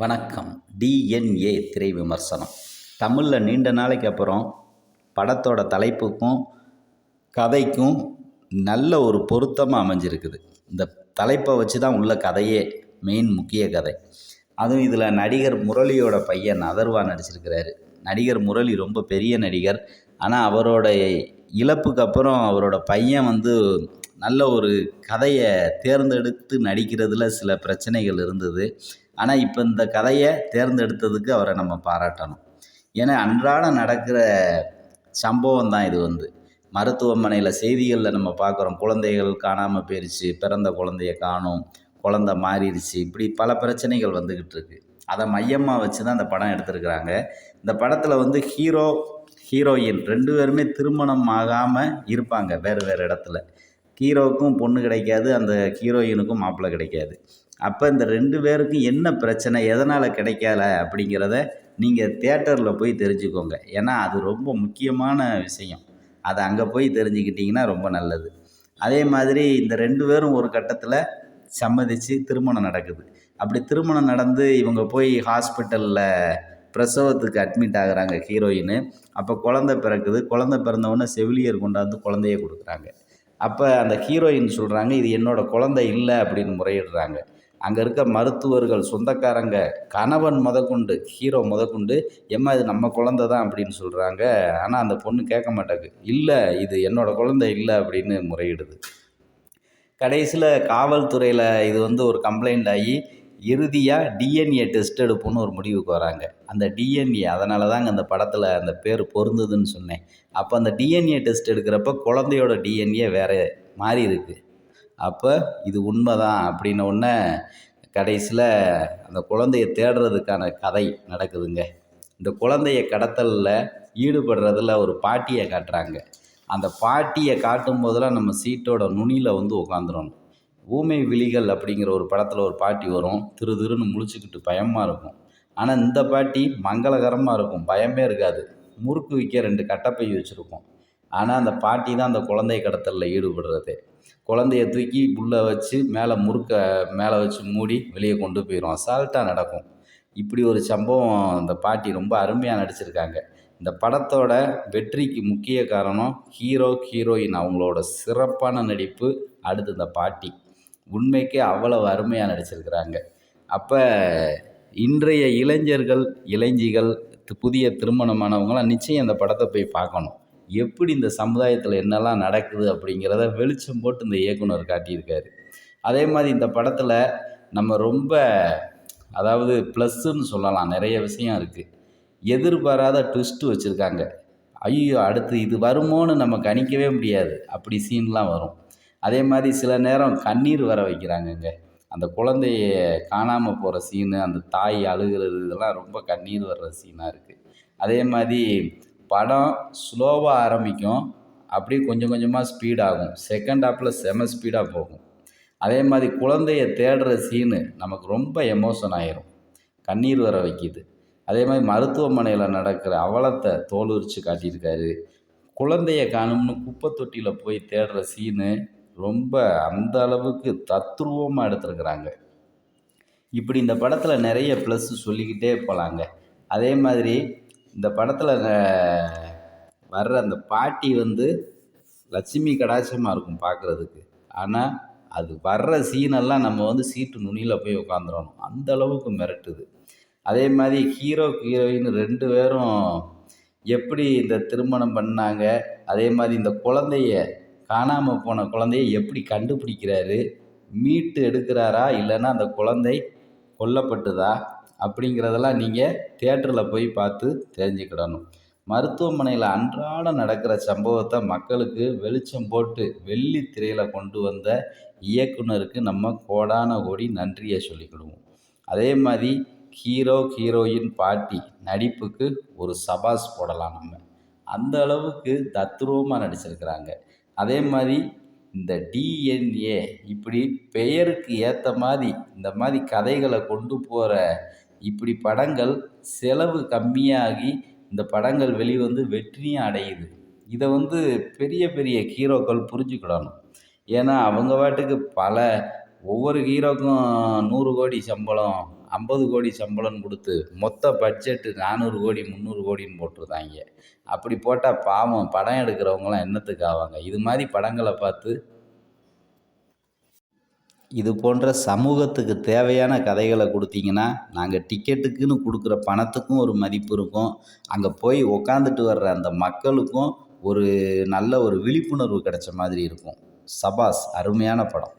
வணக்கம். டிஎன்ஏ திரை விமர்சனம் தமிழில் நீண்ட நாளைக்கு அப்புறம் படத்தோட தலைப்புக்கும் கதைக்கும் நல்ல ஒரு பொருத்தமாக அமைஞ்சிருக்குது. இந்த தலைப்பை வச்சு தான் உள்ள கதையே மெயின் முக்கிய கதை. அதுவும் இதில் நடிகர் முரளியோட பையன் அதர்வா நடிச்சிருக்கிறாரு. நடிகர் முரளி ரொம்ப பெரிய நடிகர். ஆனால் அவரோட இழப்புக்கு அப்புறம் அவரோட பையன் வந்து நல்ல ஒரு கதையை தேர்ந்தெடுத்து நடிக்கிறதுல சில பிரச்சனைகள் இருந்தது. ஆனால் இப்போ இந்த கதையை தேர்ந்தெடுத்ததுக்கு அவரை நம்ம பாராட்டணும். ஏன்னா அன்றாடம் நடக்கிற சம்பவம் தான் இது வந்து. மருத்துவமனையில் செய்திகளில் நம்ம பார்க்குறோம். குழந்தைகள் காணாமல் போயிடுச்சு பிறந்த குழந்தைய காணும் குழந்த மாறிடுச்சு இப்படி பல பிரச்சனைகள் வந்துக்கிட்டு இருக்கு. அதை மையமாக வச்சு தான் இந்த படம் எடுத்திருக்கிறாங்க. இந்த படத்தில் வந்து ஹீரோ ஹீரோயின் ரெண்டு பேருமே திருமணம் ஆகாமல் இருப்பாங்க வேறு வேறு இடத்துல. ஹீரோவுக்கும் பொண்ணு கிடைக்காது அந்த ஹீரோயினுக்கும் மாப்பிள்ளை கிடைக்காது. அப்போ இந்த ரெண்டு பேருக்கும் என்ன பிரச்சனை எதனால் கிடைக்கல அப்படிங்கிறத நீங்கள் தேட்டரில் போய் தெரிஞ்சுக்கோங்க. ஏன்னா அது ரொம்ப முக்கியமான விஷயம். அதை அங்கே போய் தெரிஞ்சுக்கிட்டிங்கன்னா ரொம்ப நல்லது. அதே மாதிரி இந்த ரெண்டு பேரும் ஒரு கட்டத்தில் சம்மதித்து திருமணம் நடக்குது. அப்படி திருமணம் நடந்து இவங்க போய் ஹாஸ்பிட்டலில் பிரசவத்துக்கு அட்மிட் ஆகுறாங்க ஹீரோயின் அப்போ குழந்த பிறக்குது. குழந்த பிறந்தவுடனே செவிலியர் கொண்டாந்து குழந்தைய கொடுக்குறாங்க. அப்போ அந்த ஹீரோயின் சொல்கிறாங்க இது என்னோடய குழந்தை இல்லை அப்படின்னு முறையிடுறாங்க. அங்கே இருக்க மருத்துவர்கள் சொந்தக்காரங்க கணவன் முதற்கொண்டு ஹீரோ முதற்கொண்டு எம்மா இது நம்ம குழந்த தான் அப்படின்னு சொல்கிறாங்க ஆனால் அந்த பொண்ணு கேட்க மாட்டேங்குது இல்லை இது என்னோடய குழந்தை இல்லை அப்படின்னு முறையிடுது. கடைசியில் காவல்துறையில் இது வந்து ஒரு கம்ப்ளைண்ட் ஆகி இறுதியாக டிஎன்ஏ டெஸ்ட் எடுப்போம்னு ஒரு முடிவுக்கு வராங்க. அந்த டிஎன்ஏ அதனால தாங்க அந்த படத்தில் அந்த பேர் பொருந்ததுன்னு சொன்னேன். அப்போ அந்த டிஎன்ஏ டெஸ்ட் எடுக்கிறப்ப குழந்தையோட டிஎன்ஏ வேறு மாறி இருக்குது அப்போ இது உண்மை தான் அப்படின்ன உடனே கடைசியில் அந்த குழந்தைய தேடுறதுக்கான கதை நடக்குதுங்க. இந்த குழந்தைய கடத்தலில் ஈடுபடுறதில் ஒரு பாட்டியை காட்டுறாங்க. அந்த பாட்டியை காட்டும் போதெல்லாம் நம்ம சீட்டோட நுனியில் வந்து உட்காந்துரும் ஊமை விழிகள் அப்படிங்கிற ஒரு படத்தில் ஒரு பாட்டி வரும். திரு திருன்னு முழிச்சுக்கிட்டு பயமாக இருக்கும். ஆனால் இந்த பாட்டி மங்களகரமாக இருக்கும். பயமே இருக்காது. முறுக்கு விற்க ரெண்டு கட்டப்பை வச்சுருக்கோம். ஆனால் அந்த பாட்டி தான் அந்த குழந்தை கடத்தலில் ஈடுபடுறது. குழந்தைய தூக்கி உள்ளே வச்சு மேலே முறுக்க மேலே வச்சு மூடி வெளியே கொண்டு போயிடும் அசால்ட்டாக நடக்கும். இப்படி ஒரு சம்பவம் அந்த பாட்டி ரொம்ப அருமையாக நடிச்சிருக்காங்க. இந்த படத்தோட வெற்றிக்கு முக்கிய காரணம் ஹீரோ ஹீரோயின் அவங்களோட சிறப்பான நடிப்பு அடுத்து இந்த பாட்டி. உண்மைக்கே அவ்வளவு அருமையாக நடிச்சிருக்கிறாங்க. அப்போ இன்றைய இளைஞர்கள் இளைஞிகள் புதிய திருமணமானவங்களாம் நிச்சயம் அந்த படத்தை போய் பார்க்கணும். எப்படி இந்த சமுதாயத்தில் என்னெல்லாம் நடக்குது அப்படிங்கிறத வெளிச்சம் போட்டு இந்த இயக்குனர் காட்டியிருக்காரு. அதே மாதிரி இந்த படத்தில் நம்ம ரொம்ப அதாவது ப்ளஸ்ஸுன்னு சொல்லலாம் நிறைய விஷயம் இருக்குது எதிர்பாராத ட்விஸ்ட்டு வச்சுருக்காங்க. ஐயோ அடுத்து இது வருமோன்னு நம்ம கணிக்கவே முடியாது. அப்படி சீன்லாம் வரும். அதே மாதிரி சில நேரம் கண்ணீர் வர வைக்கிறாங்கங்க. அந்த குழந்தைய காணாமல் போகிற சீனு அந்த தாய் அழுகிறது இதெல்லாம் ரொம்ப கண்ணீர் வர்ற சீனாக இருக்குது அதே மாதிரி படம் ஸ்லோவாக ஆரம்பிக்கும் அப்படியே கொஞ்சம் கொஞ்சமாக ஸ்பீடாகும் செகண்ட் ஹாப்பில் செம ஸ்பீடாக போகும். அதே மாதிரி குழந்தைய தேடுற சீனு நமக்கு ரொம்ப எமோஷன் ஆயிரும். கண்ணீர் வர வைக்கிது. அதே மாதிரி மருத்துவமனையில் நடக்கிற அவலத்தை தோலுரிச்சு காட்டியிருக்காரு. குழந்தைய காணும்னு குப்பை தொட்டியில் போய் தேடுற சீனு ரொம்ப அந்த அளவுக்கு தத்ரூபமாக எடுத்துருக்குறாங்க. இப்படி இந்த படத்தில் நிறைய ப்ளஸ் சொல்லிக்கிட்டே போகலாங்க அதே மாதிரி இந்த படத்தில் வர்ற அந்த பாட்டி வந்து லட்சுமி கடாட்சமாக இருக்கும் பார்க்குறதுக்கு ஆனால் அது வர்ற சீனெல்லாம் நம்ம வந்து சீட்டு நுனியில் போய் உட்காந்துடணும் அந்த அளவுக்கு மிரட்டுது. அதே மாதிரி ஹீரோ ஹீரோயின் ரெண்டு பேரும் எப்படி இந்த திருமணம் பண்ணாங்க அதே மாதிரி இந்த குழந்தைய காணாமல் போன குழந்தைய எப்படி கண்டுபிடிக்கிறாரு மீட்டு எடுக்கிறாரா இல்லைன்னா அந்த குழந்தை கொல்லப்பட்டுதா அப்படிங்கிறதெல்லாம் நீங்கள் தேட்டரில் போய் பார்த்து தெரிஞ்சுக்கிடணும். மருத்துவமனையில் அன்றாடம் நடக்கிற சம்பவத்தை மக்களுக்கு வெளிச்சம் போட்டு வெள்ளி திரையில் கொண்டு வந்த இயக்குனருக்கு நம்ம கோடான கோடி நன்றியை சொல்லிக்கிடுவோம். அதே மாதிரி ஹீரோ ஹீரோயின் பாட்டி நடிப்புக்கு ஒரு சபாஸ் போடலாம் நம்ம. அந்த அளவுக்கு தத்ரூபமாக நடிச்சிருக்கிறாங்க. அதே மாதிரி இந்த டிஎன்ஏ இப்படி பெயருக்கு ஏற்ற மாதிரி இந்த மாதிரி கதைகளை கொண்டு போகிற இப்படி படங்கள் செலவு கம்மியாகி இந்த படங்கள் வெளிவந்து வெற்றியும் அடையுது. இதை வந்து பெரிய பெரிய ஹீரோக்கள் புரிஞ்சுக்கிடணும். ஏன்னா அவங்க பாட்டுக்கு பல ஒவ்வொரு ஹீரோக்கும் நூறு கோடி சம்பளம் ஐம்பது கோடி சம்பளம்னு கொடுத்து மொத்த பட்ஜெட்டு நானூறு கோடி முந்நூறு கோடின்னு போட்டிருந்தாங்க அப்படி போட்டால் பாவம் படம் எடுக்கிறவங்களாம் என்னத்துக்கு ஆவாங்க? இது மாதிரி படங்களை பார்த்து இது போன்ற சமூகத்துக்கு தேவையான கதைகளை கொடுத்தீங்கன்னா நாங்கள் டிக்கெட்டுக்குன்னு கொடுக்குற பணத்துக்கும் ஒரு மதிப்பு இருக்கும். அங்கே போய் உக்காந்துட்டு வர்ற அந்த மக்களுக்கும் ஒரு நல்ல ஒரு விழிப்புணர்வு கிடைச்ச மாதிரி இருக்கும். சபாஸ் அருமையான படம்.